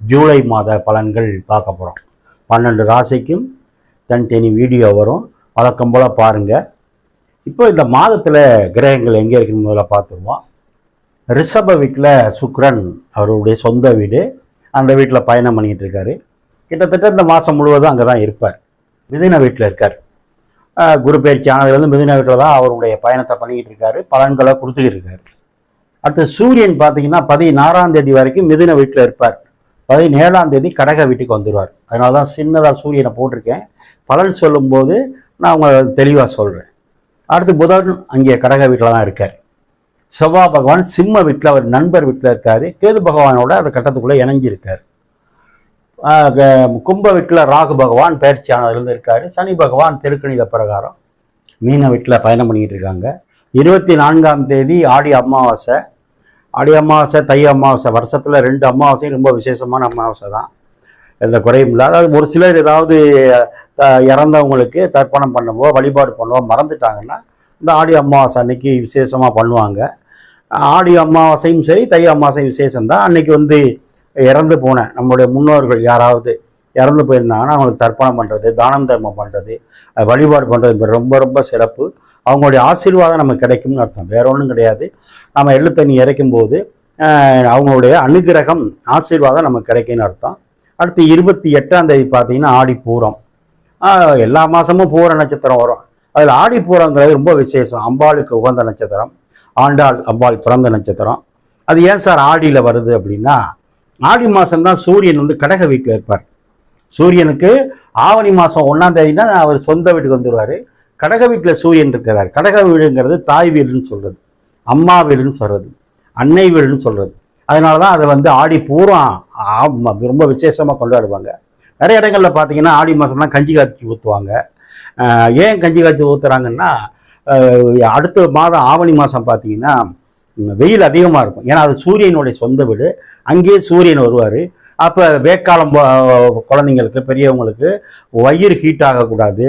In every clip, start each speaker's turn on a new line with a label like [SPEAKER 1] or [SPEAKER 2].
[SPEAKER 1] ஜூலை மாத பலன்கள் பார்க்க போகிறோம் பன்னெண்டு ராசிக்கும் தனித்தனி வீடியோ வரும். வழக்கம் போல் பாருங்கள் இப்போ இந்த மாதத்தில் கிரகங்கள் எங்கே இருக்குன்னு முதல்ல பார்த்துருவோம். ரிஷப வீட்டில் சுக்ரன் அவருடைய சொந்த வீடு. அந்த வீட்டில் பயணம் பண்ணிக்கிட்டு இருக்காரு. கிட்டத்தட்ட இந்த மாதம் முழுவதும் அங்கே தான் இருப்பார். மிதின வீட்டில் இருக்கார். குரு பயிற்சி ஆனதுலேருந்து மிதின வீட்டில் தான் அவருடைய பயணத்தை பண்ணிக்கிட்டு இருக்காரு. பலன்களை கொடுத்துக்கிட்டு இருக்காரு. அடுத்து சூரியன் பார்த்தீங்கன்னா பதினாறாம் தேதி வரைக்கும் மிதின வீட்டில் இருப்பார். பதினேழாம் தேதி கடக வீட்டுக்கு வந்துடுவார் அதனால தான் சின்னதாக சூரியனை போட்டிருக்கேன். பலன் சொல்லும்போது நான் உங்களை தெளிவாக சொல்கிறேன் அடுத்து புதன் அங்கே கடக வீட்டில் தான் இருக்கார். செவ்வாய் பகவான் சிம்ம வீட்டில் அவர் நண்பர் வீட்டில் இருக்கார். கேது பகவானோட அந்த கட்டத்துக்குள்ளே இணைஞ்சிருக்கார். கும்ப வீட்டில் ராகு பகவான் பயிற்சியானதுலேருந்து இருக்கார். சனி பகவான் திருக்கணித பிரகாரம் மீன வீட்டில் பயணம் பண்ணிக்கிட்டு இருக்காங்க. இருபத்தி நான்காம் தேதி ஆடி அமாவாசை. ஆடி அமாவாசை தை அமாவாசை வருஷத்தில் ரெண்டு அமாவாசையும் ரொம்ப விசேஷமான அமாவாசை தான். எந்த குறையும் இல்லை. அதாவது ஒரு சிலர் ஏதாவது இறந்தவங்களுக்கு தர்ப்பணம் பண்ணவோ வழிபாடு பண்ணவோ மறந்துட்டாங்கன்னா இந்த ஆடி அமாவாசை அன்னைக்கு விசேஷமாக பண்ணுவாங்க. ஆடி அமாவாசையும் சரி தை அமாவாசையும் விசேஷம் தான். அன்னைக்கு வந்து இறந்து போன நம்மளுடைய முன்னோர்கள் யாராவது இறந்து போயிருந்தாங்கன்னா அவங்களுக்கு தர்ப்பணம் பண்ணுறது தானம் தர்மம் பண்ணுறது வழிபாடு பண்ணுறது ரொம்ப ரொம்ப சிறப்பு. அவங்களுடைய ஆசீர்வாதம் நமக்கு கிடைக்கும்னு அர்த்தம். வேற ஒன்றும் கிடையாது. நம்ம எள்ளு தண்ணி இறைக்கும் போது அவங்களுடைய அனுகிரகம் ஆசீர்வாதம் நமக்கு கிடைக்கும்னு அர்த்தம். அடுத்து இருபத்தி எட்டாம் தேதி பார்த்தீங்கன்னா ஆடி பூரம் எல்லா மாதமும் பூர நட்சத்திரம் வரும். அதில் ஆடி பூரங்கிறது ரொம்ப விசேஷம். அம்பாளுக்கு உகந்த நட்சத்திரம். ஆண்டாள் அம்பாள் பிறந்த நட்சத்திரம். அது ஏன் சார் ஆடியில் வருது அப்படின்னா ஆடி மாதம்தான் சூரியன் வந்து கடக வீட்டில் இருப்பார். சூரியனுக்கு ஆவணி மாதம் ஒன்றாம் தேதினா அவர் சொந்த வீட்டுக்கு வந்துடுவார் கடக வீட்டில் சூரியன் இருக்கிறார் கடக வீடுங்கிறது தாய் வீடுன்னு சொல்கிறது அம்மா வீடுன்னு சொல்கிறது அன்னை வீடுன்னு சொல்கிறது அதனால தான் அதை வந்து ஆடி பூரம் ரொம்ப விசேஷமாக கொண்டாடுவாங்க. நிறைய இடங்களில் பார்த்தீங்கன்னா ஆடி மாதம்லாம் கஞ்சி காய்ச்சி ஊற்றுவாங்க ஏன் கஞ்சி காய்ச்சி ஊற்றுறாங்கன்னா அடுத்த மாதம் ஆவணி மாதம் பார்த்தீங்கன்னா வெயில் அதிகமாக இருக்கும். ஏன்னா அது சூரியனுடைய சொந்த வீடு. அங்கேயே சூரியன் வருவார். அப்போ வேக்காலம் குழந்தைங்களுக்கு பெரியவங்களுக்கு வயிறு ஹீட் ஆகக்கூடாது.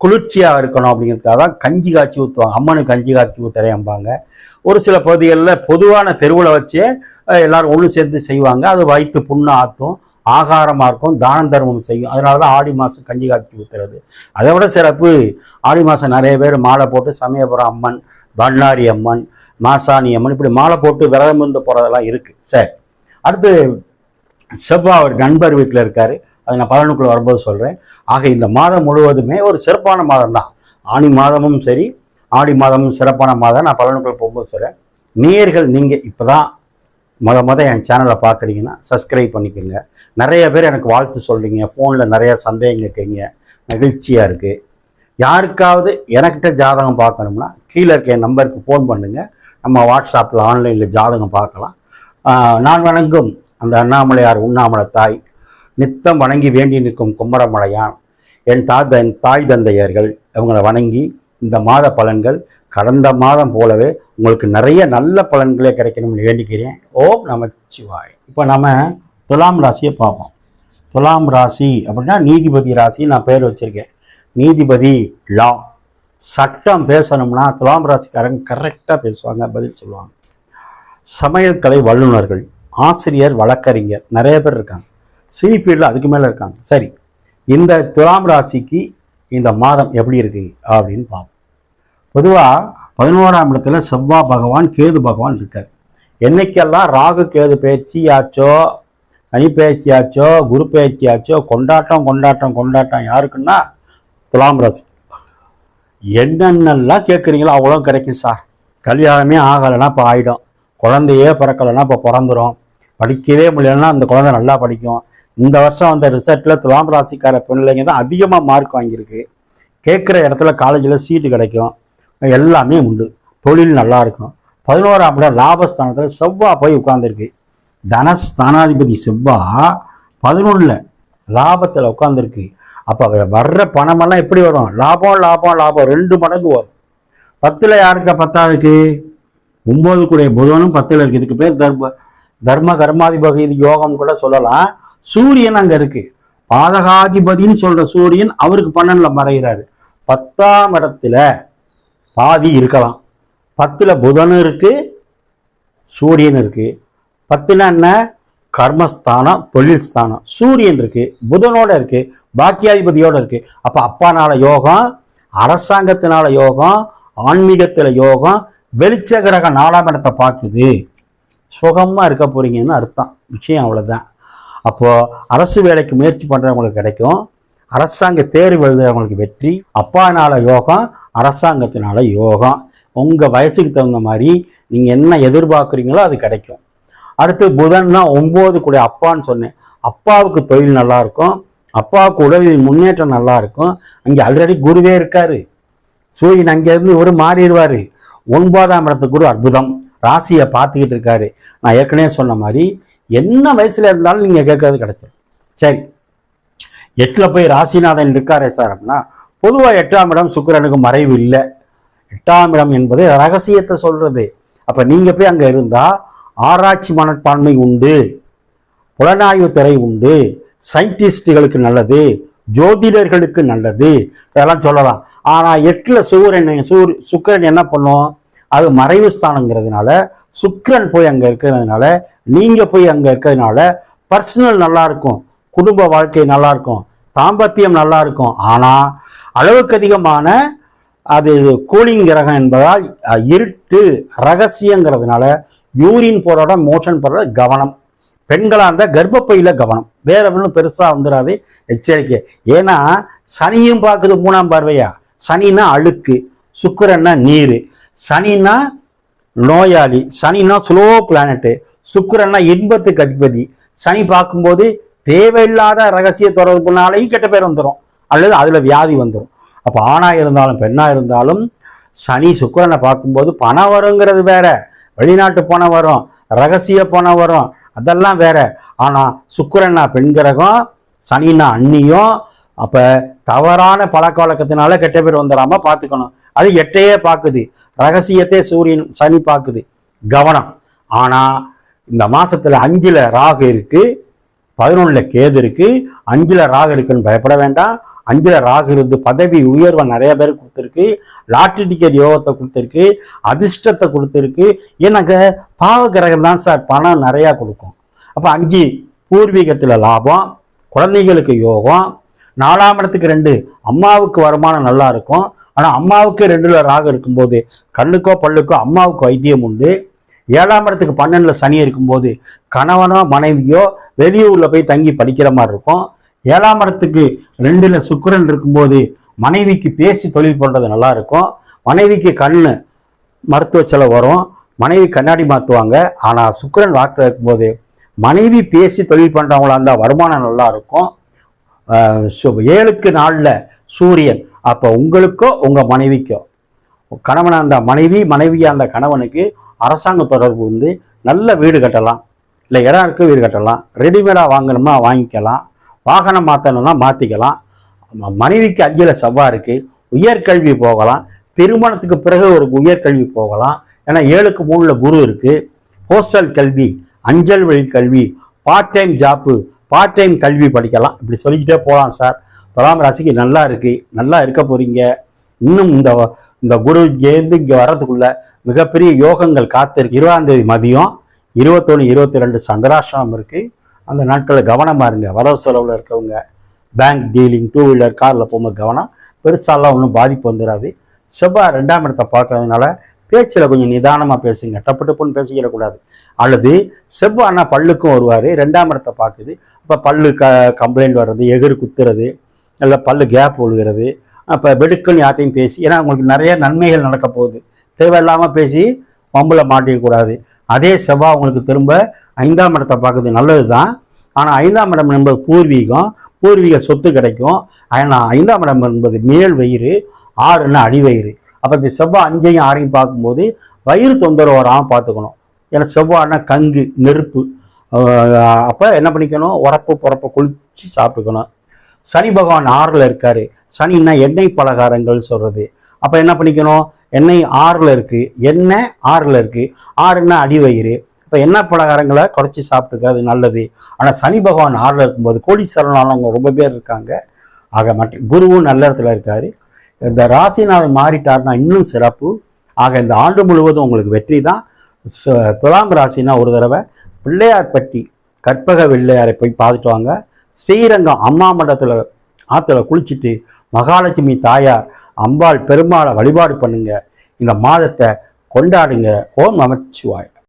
[SPEAKER 1] குளிர்ச்சியாக இருக்கணும் அப்படிங்கிறதுக்காக தான் கஞ்சி காய்ச்சி ஊற்றுவாங்க அம்மனுக்கு கஞ்சி காய்ச்சி ஊற்றுறேம்பாங்க ஒரு சில பகுதிகளில் பொதுவான தெருவில் வச்சே எல்லாரும் ஒன்று சேர்ந்து செய்வாங்க. அது வயிற்று புண்ணு ஆற்றும் ஆகாரமாக இருக்கும் தான தர்மம் செய்யும். அதனால தான் ஆடி மாதம் கஞ்சி காய்ச்சி ஊற்றுறது அதை விட சிறப்பு ஆடி மாதம் நிறைய பேர் மாலை போட்டு சமயபுரம் அம்மன் பண்ணாரி அம்மன் மாசாணி அம்மன் இப்படி மாலை போட்டு விரதம் இருந்து போகிறதெல்லாம் இருக்குது சரி. அடுத்து செவ்வாய் அவர் நண்பர் வீட்டில் இருக்கார். அதை நான் பலனுக்குள்ளே வரும்போது சொல்கிறேன் ஆக இந்த மாதம் முழுவதுமே ஒரு சிறப்பான மாதம் தான் ஆணி மாதமும் சரி ஆடி மாதமும் சிறப்பான மாதம். நான் பலனுக்குள்ள போகும்போது சொல்கிறேன் நேயர்கள் நீங்கள் இப்போ தான் மொதல் மொதல் என் சேனலை பார்க்குறீங்கன்னா சப்ஸ்கிரைப் பண்ணிக்கோங்க. நிறைய பேர் எனக்கு வாழ்த்து சொல்கிறீங்க ஃபோனில் நிறைய சந்தேகம் கேட்குறீங்க மகிழ்ச்சியாக இருக்குது யாருக்காவது எனக்கிட்ட ஜாதகம் பார்க்கணும்னா கீழே இருக்க என் நம்பருக்கு ஃபோன் பண்ணுங்கள் நம்ம வாட்ஸ்அப்பில் ஆன்லைனில் ஜாதகம் பார்க்கலாம். நான் வணங்கும் அந்த அண்ணாமலையார் உண்ணாமலை தாய். நித்தம் வணங்கி வேண்டி நிற்கும் கும்மரமலையான் என் தாய் என் தாய் தந்தையர்கள் அவங்கள வணங்கி இந்த மாத பலன்கள் கடந்த மாதம் போலவே உங்களுக்கு நிறைய நல்ல பலன்களே கிடைக்கணும்னு வேண்டிக்கிறேன். ஓம் சிவாய். இப்போ நம்ம துலாம் ராசியை பார்ப்போம். துலாம் ராசி அப்படின்னா நீதிபதி ராசி நான் பேர் வச்சிருக்கேன். நீதிபதி லா. சட்டம் பேசணும்னா துலாம் ராசிக்காரங்க கரெக்டாக பேசுவாங்க பதில் சொல்லுவாங்க. சமையல் கலை வல்லுநர்கள் ஆசிரியர் வழக்கறிஞர் நிறைய பேர் இருக்காங்க. சினி ஃபீல்டில் அதுக்கு மேலே இருக்காங்க. சரி இந்த துலாம் ராசிக்கு இந்த மாதம் எப்படி இருக்கு அப்படின்னு பார்ப்போம். பொதுவாக பதினோராம் இடத்துல செவ்வாய் பகவான் கேது பகவான் இருக்கார். என்னைக்கெல்லாம் ராகு கேது பயிற்சி ஆச்சோ சனி பயிற்சி ஆச்சோ குரு பயிற்சி ஆச்சோ கொண்டாட்டம் கொண்டாட்டம் கொண்டாட்டம் யாருக்குன்னா துலாம் ராசி. என்னென்னலாம் கேட்குறீங்களோ அவ்வளோ கிடைக்கும் சார். கல்யாணமே ஆகலைன்னா இப்போ ஆகிடும் குழந்தையே பிறக்கலைன்னா இப்போ பிறந்துடும் படிக்கவே முடியலன்னா அந்த குழந்தை நல்லா படிக்கும். இந்த வருஷம் வந்த ரிசல்ட்டில் துலாம் ராசிக்கார பிள்ளைங்க தான் அதிகமாக மார்க் வாங்கியிருக்கு. கேட்குற இடத்துல காலேஜில் சீட்டு கிடைக்கும். எல்லாமே உண்டு. தொழில் நல்லா இருக்கும். பதினோராம் இடம் லாபஸ்தானத்தில் செவ்வா போய் உட்கார்ந்திருக்கு. தனஸ்தானாதிபதி செவ்வா பதினொன்றில் லாபத்தில் உட்காந்துருக்கு அப்போ வர்ற பணமெல்லாம் எப்படி வரும்? லாபம் லாபம் லாபம் ரெண்டு மடங்கு வரும். பத்தில் யாருக்கா பத்தாவதுக்கு ஒம்பது கூடிய புதனும் பத்தில் இருக்குது இதுக்கு பேர் தர்ம தர்ம கர்மாதிபதி யோகம் கூட சொல்லலாம். சூரியன் அங்கே இருக்கு. பாதகாதிபதின்னு சொல்ற சூரியன் அவருக்கு பன்னெண்டுல மறைகிறாரு பத்தாம் இடத்துல பாதி இருக்கலாம். பத்துல புதனும் இருக்கு சூரியன் இருக்கு. பத்துல என்ன? கர்மஸ்தானம் தொழில் ஸ்தானம் சூரியன் இருக்கு புதனோட இருக்கு பாக்கியாதிபதியோட இருக்கு. அப்ப அப்பானால யோகம் அரசாங்கத்தினால யோகம் ஆன்மீகத்துல யோகம் வெளிச்ச கிரக நாலாம் இடத்தை பார்க்குது. சுகமா இருக்க போறீங்கன்னு அர்த்தம். விஷயம் அவ்வளவுதான். அப்போது அரசு வேலைக்கு முயற்சி பண்ணுறவங்களுக்கு கிடைக்கும். அரசாங்க தேர்வு எழுதுறவங்களுக்கு வெற்றி. அப்பானால யோகம் அரசாங்கத்தினால யோகம். உங்கள் வயசுக்கு தகுந்த மாதிரி நீங்கள் என்ன எதிர்பார்க்குறீங்களோ அது கிடைக்கும். அடுத்து புதன்னா ஒம்பது கூட அப்பான்னு சொன்னேன். அப்பாவுக்கு தொழில் நல்லாயிருக்கும் அப்பாவுக்கு உடலில் முன்னேற்றம் நல்லா இருக்கும். அங்கே ஆல்ரெடி குருவே இருக்கார். சூரியன் அங்கேருந்து இவர் மாறிடுவார். ஒன்பதாம் இடத்துக்கு குரு அற்புதம். ராசியை பார்த்துக்கிட்டு இருக்காரு. நான் ஏற்கனவே சொன்ன மாதிரி என்ன வயசுல இருந்தாலும் நீங்க கேட்கறது கிடைக்கும். சரி. எட்டுல போய் ராசிநாதன் இருக்காரே சார் அப்படின்னா பொதுவா எட்டாம் இடம் சுக்கரனுக்கு மறைவு இல்லை. எட்டாம் இடம் என்பது ரகசியத்தை சொல்றது. அப்ப நீங்க போய் அங்க இருந்தா ஆராய்ச்சி மனப்பான்மை உண்டு. புலனாய்வு துறை உண்டு. சயின்டிஸ்டுகளுக்கு நல்லது. ஜோதிடர்களுக்கு நல்லது. இதெல்லாம் சொல்லலாம். ஆனா எட்டுல சூரியன் சூர் சுக்கிரன் என்ன பண்ணும்? அது மறைவு ஸ்தானங்கிறதுனால சுக்கிரன் போய் அங்கே இருக்கிறதுனால நீங்கள் போய் அங்கே இருக்கிறதுனால பர்சனல் நல்லா இருக்கும். குடும்ப வாழ்க்கை நல்லா இருக்கும். தாம்பத்தியம் நல்லா இருக்கும். அளவுக்கு அதிகமான அது கூலிங் கிரகம் என்பதால் இருட்டு ரகசியங்கிறதுனால யூரின் போறோட மோஷன் போறோட கவனம். பெண்களாக இருந்தால் கர்ப்பப்பையில் கவனம். வேற ஒன்றும் பெருசாக வந்துடாது எச்சரிக்கை. ஏன்னா சனியும் பார்க்குது மூணாம் பார்வையா? சனின்னா அழுக்கு. சுக்கரன்னா நீர். சனின்னா நோயாளி சனினா ஸ்லோ பிளானட்டு சுக்கரன்னா இன்பத்துக்கு அதிபதி. சனி பார்க்கும்போது தேவையில்லாத ரகசிய தொடர்புனாலையும் கெட்ட பேர் வந்துடும் அல்லது அதில் வியாதி வந்துடும் அப்போ ஆணாக இருந்தாலும் பெண்ணாக இருந்தாலும் சனி சுக்கரனை பார்க்கும்போது பணம் வருங்கிறது வேற. வெளிநாட்டு பணம் வரும் ரகசிய பணம் வரும் அதெல்லாம் வேற. ஆனால் சுக்கரன்னா பெண் கிரகம் சனின்னா அப்போ தவறான பழக்க வழக்கத்தினால கெட்ட பேர் வந்துடாமல் பார்த்துக்கணும். அது எட்டையே பார்க்குது. ரகசியத்தை சூரியன் சனி பார்க்குது. கவனம். ஆனால் இந்த மாசத்துல அஞ்சில் ராகு இருக்கு பதினொன்றில் கேது இருக்கு அஞ்சில் ராகு இருக்குன்னு பயப்பட வேண்டாம். அஞ்சில் ராகு இருந்து பதவி உயர்வை நிறைய பேர் கொடுத்துருக்கு. லாட்ரி டிக்கெட் யோகத்தை கொடுத்துருக்கு அதிர்ஷ்டத்தை கொடுத்துருக்கு. எனக்கு பாவ கிரகம் தான் சார் பணம் நிறையா கொடுக்கும். அப்போ அஞ்சு பூர்வீகத்தில் லாபம் குழந்தைகளுக்கு யோகம் நாலாம் இடத்துக்கு ரெண்டு அம்மாவுக்கு வருமானம் நல்லா இருக்கும். ஆனால் அம்மாவுக்கு ரெண்டுல ராகு இருக்கும்போது கண்ணுக்கோ பல்லுக்கோ அம்மாவுக்கு வைத்தியம் உண்டு. ஏழாம் இடத்துக்கு பன்னெண்டுல சனி இருக்கும்போது கணவனோ மனைவியோ வெளியூர்ல போய் தங்கி படிக்கிற மாதிரி இருக்கும். ஏழாம் இடத்துக்கு ரெண்டுல சுக்கரன் இருக்கும்போது மனைவிக்கு பேசி தொழில் பண்றது நல்லா இருக்கும். மனைவிக்கு கண்ணு மருத்துவ செலவு வரும். மனைவி கண்ணாடி மாற்றுவாங்க ஆனால் சுக்கரன் வாக்கில் இருக்கும்போது மனைவி பேசி தொழில் பண்ணுறவங்களா இருந்தால் வருமானம் நல்லா இருக்கும். சு- ஏழுக்கு நாளில் சூரியன் அப்போ உங்களுக்கோ உங்கள் மனைவிக்கோ. கணவனாக இருந்த மனைவி மனைவியாக இருந்த கணவனுக்கு அரசாங்க தொடர்பு வந்து நல்ல வீடு கட்டலாம். இல்லை இடம் இருக்க வீடு கட்டலாம். ரெடிமேடாக வாங்கணுமா வாங்கிக்கலாம். வாகனம் மாற்றணும்னா மாற்றிக்கலாம் மனைவிக்கு அஞ்சில் செவ்வாய் இருக்குது உயர்கல்வி போகலாம். திருமணத்துக்கு பிறகு ஒரு உயர்கல்வி போகலாம். ஏன்னா ஏழுக்கு மூணில் குரு இருக்குது ஹோஸ்டல் கல்வி அஞ்சல் வழி கல்வி part time job part time கல்வி படிக்கலாம். இப்படி சொல்லிக்கிட்டே போகலாம் சார். துலாம் ராசிக்கு நல்லா இருக்கு. நல்லா இருக்க போறீங்க. இன்னும் இந்த இந்த குரு இங்கேருந்து இங்கே வர்றதுக்குள்ள மிகப்பெரிய யோகங்கள் காத்திருக்கு. இருபதாம் தேதி மதியம் இருபத்தொன்று இருபத்தி ரெண்டு சந்திராஷ்டிரமம் இருக்கு. அந்த நாட்களில் கவனமாக இருங்க. வரவு செலவில் இருக்கவங்க பேங்க் டீலிங் டூ வீலர் காரில் போகும்போது கவனம். பெருசாலாம் ஒன்றும் பாதிப்பு வந்துடாது செவ்வாய் ரெண்டாம் இடத்தை பார்க்கறதுனால பேச்சில் கொஞ்சம் நிதானமாக பேசுங்க. டப்பு டப்புன்னு பேசிக்கிடக்கூடாது அல்லது செவ்வாய்னா பல்லுக்கும் வருவார். ரெண்டாம் இடத்தை பார்க்குது. அப்போ பல்லு க கம்ப்ளைண்ட் வர்றது எகிறு குத்துறது இல்லை பல்லு கேப் விழுகிறது. அப்போ வெடுக்குன்னு யார்ட்டையும் பேசி ஏன்னா உங்களுக்கு நிறைய நன்மைகள் நடக்க போகுது. தேவையில்லாமல் பேசி வம்புல மாட்டிக்கக்கூடாது அதே செவ்வாய் உங்களுக்கு திரும்ப ஐந்தாம் இடத்தை பார்க்குறது நல்லது தான் ஆனால் ஐந்தாம் இடம் என்பது பூர்வீகம். பூர்வீக சொத்து கிடைக்கும். ஆனால் ஐந்தாம் இடம் என்பது மேல் வயிறு ஆறுன்னா அடிவயிறு. அப்போ இந்த செவ்வாய் அஞ்சையும் ஆறையும் பார்க்கும்போது வயிறு தொந்தரவு வராமல் பார்த்துக்கணும். ஏன்னா செவ்வாய்னா கங்கு நெருப்பு. அப்போ என்ன பண்ணிக்கணும்? உரப்பு புறப்பை குளிச்சு சாப்பிட்டுக்கணும். சனி பகவான் ஆறில் இருக்காரு. சனின்னா எண்ணெய் பலகாரங்கள் சொல்கிறது அப்போ என்ன பண்ணிக்கணும்? எண்ணெய் ஆறில் இருக்குது எண்ணெய் ஆறில் இருக்குது ஆறுன்னா அடிவயிறு இப்போ எண்ணெய் பலகாரங்களை குறைச்சி சாப்பிட்டுக்கிறது நல்லது. ஆனால் சனி பகவான் ஆறில் இருக்கும்போது கோடீஸ்வரனானவங்க ரொம்ப பேர் இருக்காங்க. ஆக மற்ற குருவும் நல்ல இடத்துல இருக்காரு. இந்த ராசிநாதன் மாறிட்டார்னா இன்னும் சிறப்பு. ஆக இந்த ஆண்டு முழுவதும் உங்களுக்கு வெற்றி தான். ச- துலாம் ராசினா ஒரு தடவை பிள்ளையார்பட்டி கற்பக வெள்ளையாரை போய் பார்த்துட்டு வாங்க. ஸ்ரீரங்கம் அம்மா மண்டத்தில் ஆற்றுல குளிச்சுட்டு மகாலட்சுமி தாயார் அம்பாள் பெருமாளை வழிபாடு பண்ணுங்க. இந்த மாதத்தை கொண்டாடுங்க. ஓம் நமச்சிவாய்